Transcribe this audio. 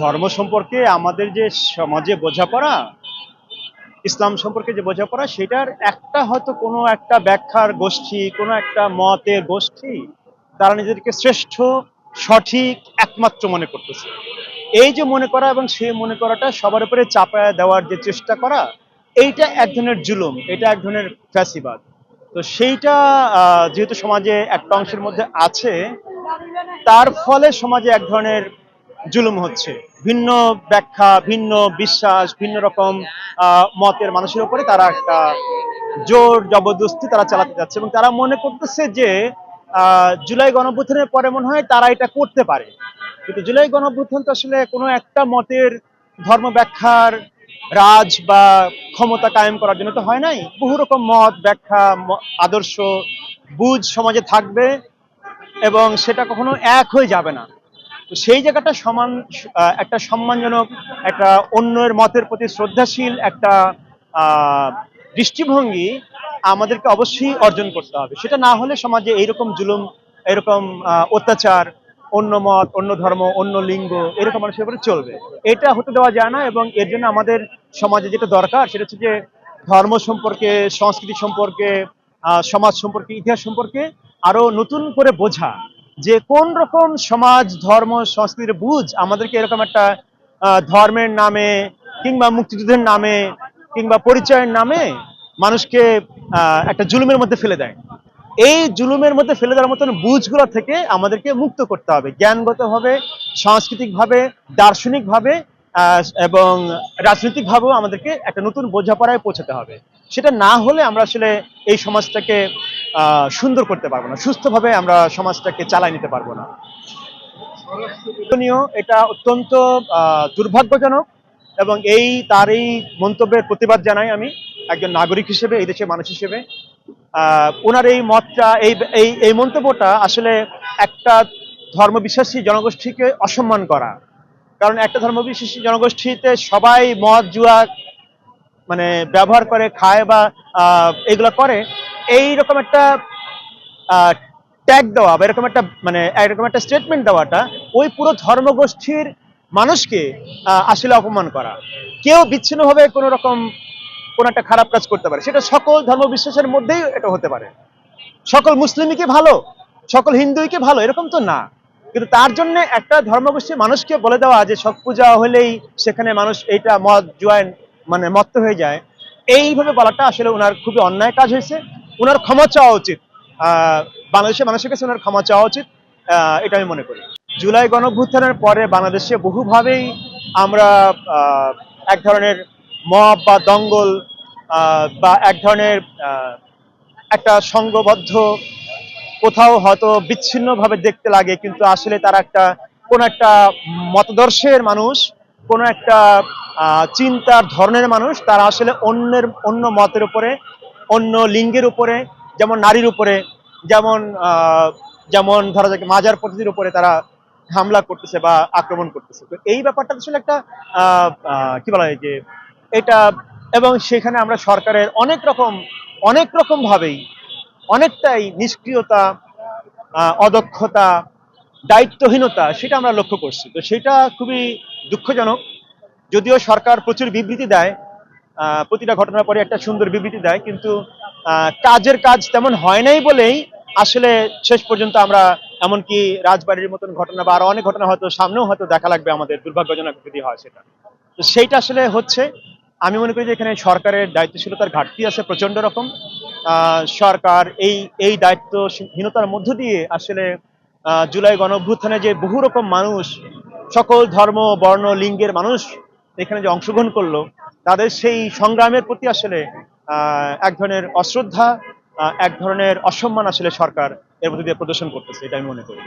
ধর্ম সম্পর্কে আমাদের যে সমাজে বোঝাপড়া, ইসলাম সম্পর্কে যে বোঝাপড়া, সেটার একটা হয়তো কোনো একটা ব্যাখ্যার গোষ্ঠী, কোনো একটা মতের গোষ্ঠী, তারা নিজেদেরকে শ্রেষ্ঠ, সঠিক, একমাত্র মনে করতেছে। এই যে মনে করা এবং সেই মনে করাটা সবার উপরে চাপায় দেওয়ার যে চেষ্টা করা, এইটা এক ধরনের জুলুম, এটা এক ধরনের ফ্যাসিবাদ। তো সেইটা যেহেতু সমাজে একটা অংশের মধ্যে আছে, তার ফলে সমাজে এক ধরনের জুলুম হচ্ছে। ভিন্ন ব্যাখ্যা, ভিন্ন বিশ্বাস, ভিন্ন রকম মতের মানুষের উপরে তারা একটা জোর জবরদস্তি তারা চালাতে যাচ্ছে এবং তারা মনে করতেছে যে জুলাই গণঅভ্যুত্থানের পরে মনে হয় তারা এটা করতে পারে। কিন্তু জুলাই গণঅভ্যুত্থান তো আসলে কোনো একটা মতের ধর্ম ব্যাখ্যার রাজ বা ক্ষমতা কায়েম করার জন্য তো হয় নাই। বহু রকম মত, ব্যাখ্যা আদর্শ, বুঝ সমাজে থাকবে এবং সেটা কখনো এক হয়ে যাবে না। তো সেই জায়গাটা সমান একটা সম্মানজনক, একটা অন্যের মতের প্রতি শ্রদ্ধাশীল, একটা দৃষ্টিভঙ্গি আমাদেরকে অবশ্যই অর্জন করতে হবে। সেটা না হলে সমাজে এইরকম জুলুম, এরকম অত্যাচার, অন্য মত, অন্য ধর্ম, অন্য লিঙ্গ, এরকম মানুষের উপরে চলবে। এটা হতে দেওয়া যায় না এবং এর জন্য আমাদের সমাজে যেটা দরকার সেটা হচ্ছে যে ধর্ম সম্পর্কে, সংস্কৃতি সম্পর্কে সমাজ সম্পর্কে, ইতিহাস সম্পর্কে আরও নতুন করে বোঝা। যে কোন রকম সমাজ, ধর্ম, সংস্কৃতির বুঝ আমাদেরকে এরকম একটা ধর্মের নামে কিংবা মুক্তিযুদ্ধের নামে কিংবা পরিচয়ের নামে মানুষকে একটা জুলুমের মধ্যে ফেলে দেয়। এই জুলুমের মধ্যে ফেলে দেওয়ার মতন বুঝগুলো থেকে আমাদেরকে মুক্ত করতে হবে। জ্ঞানগতভাবে, সাংস্কৃতিকভাবে, দার্শনিকভাবে এবং রাজনৈতিকভাবেও আমাদেরকে একটা নতুন বোঝাপড়ায় পৌঁছাতে হবে। সেটা না হলে আমরা আসলে এই সমাজটাকে সুন্দর করতে পারব না। সুস্থভাবে আমরা সমাজটাকে চালাই নিতে পারব না। এটা অত্যন্ত দুর্ভাগ্যজনক এবং এই, তার এই মন্তব্যের প্রতিবাদ জানাই আমি একজন নাগরিক হিসেবে, এই দেশের মানুষ হিসেবে। ওনার এই মতটা, এই এই এই মন্তব্যটা আসলে একটা ধর্মবিশ্বাসী জনগোষ্ঠীকে অসম্মান করা। কারণ একটা ধর্মবিশ্বাসী জনগোষ্ঠীতে সবাই মদ, জুয়া মানে ব্যবহার করে, খায় বা এগুলো করে এই রকম একটা ট্যাগ দেওয়া বা এরকম একটা মানে এরকম একটা স্টেটমেন্ট দেওয়াটা ওই পুরো ধর্মগোষ্ঠীর মানুষকে আসলে অপমান করা। কেউ বিচ্ছিন্নভাবে কোনো রকম, কোনো একটা খারাপ কাজ করতে পারে। সেটা সকল ধর্মবিশ্বাসের মধ্যেই এটা হতে পারে। সকল মুসলিমই ভালো? সকল হিন্দুই কি ভালো? এরকম তো না। কিন্তু তার জন্য একটা ধর্মগোষ্ঠীর মানুষকে বলে দেওয়া যে ছট পূজা হলেই সেখানে মানুষ এইটা মদ জুয়ান মানে মত্ত হয়ে যায়। এইভাবে বলাটা আসলে ওনার খুবই অন্যায় কাজ হয়েছে। ওনার ক্ষমা চাওয়া উচিত। বাংলাদেশের মানুষের কাছে ওনার ক্ষমা চাওয়া উচিত এটা আমি মনে করি। জুলাই গণভ্যুত্থানের পরে বাংলাদেশে বহুভাবেই আমরা এক ধরনের মব বা দঙ্গল বা এক ধরনের একটা সংঘবদ্ধ, কোথাও হয়তো বিচ্ছিন্নভাবে দেখতে লাগে, কিন্তু আসলে তারা একটা, কোন একটা মতদর্শের মানুষ, কোন একটা চিন্তার ধরনের মানুষ, তারা আসলে অন্যের, অন্য মতের উপরে অন্য লিঙ্গের উপরে, যেমন নারীর উপরে, যেমন যেমন ধরা যাক মাজার পদ্ধতির উপরে তারা হামলা করতেছে বা আক্রমণ করতেছে। তো এই ব্যাপারটা আসলে একটা কি বলা হয় যে এটা, এবং সেখানে আমরা সরকারের অনেক রকম অনেক রকম ভাবেই অনেকটাই নিষ্ক্রিয়তা অদক্ষতা, দায়িত্বহীনতা সেটা আমরা লক্ষ্য করছি। তো সেটা খুবই দুঃখজনক। যদিও সরকার প্রচুর বিবৃতি দেয় প্রতিটা ঘটনার পরে একটা সুন্দর বিবৃতি দেয়, কিন্তু কাজের কাজ তেমন হয় নাই বলেই আসলে শেষ পর্যন্ত আমরা এমনকি রাজবাড়ির মতন ঘটনা বা আরও অনেক ঘটনা হয়তো সামনেও হয়তো দেখা লাগবে আমাদের দুর্ভাগ্যজনক যদি হয় সেটা। তো সেইটা আসলে হচ্ছে, আমি মনে করি যে এখানে সরকারের দায়িত্বশীলতার ঘাটতি আছে প্রচণ্ড রকম। সরকার এই এই দায়িত্বহীনতার মধ্য দিয়ে আসলে জুলাই গণ অভ্যুত্থানে যে বহু রকম মানুষ, সকল ধর্ম, বর্ণ, লিঙ্গের মানুষ এখানে যে অংশগ্রহণ করল তাদের সেই সংগ্রামের প্রতি আসলে এক ধরনের অশ্রদ্ধা এক ধরনের অসম্মান আসলে সরকার এর মধ্যে দিয়ে প্রদর্শন করতেছে এটা আমি মনে করি।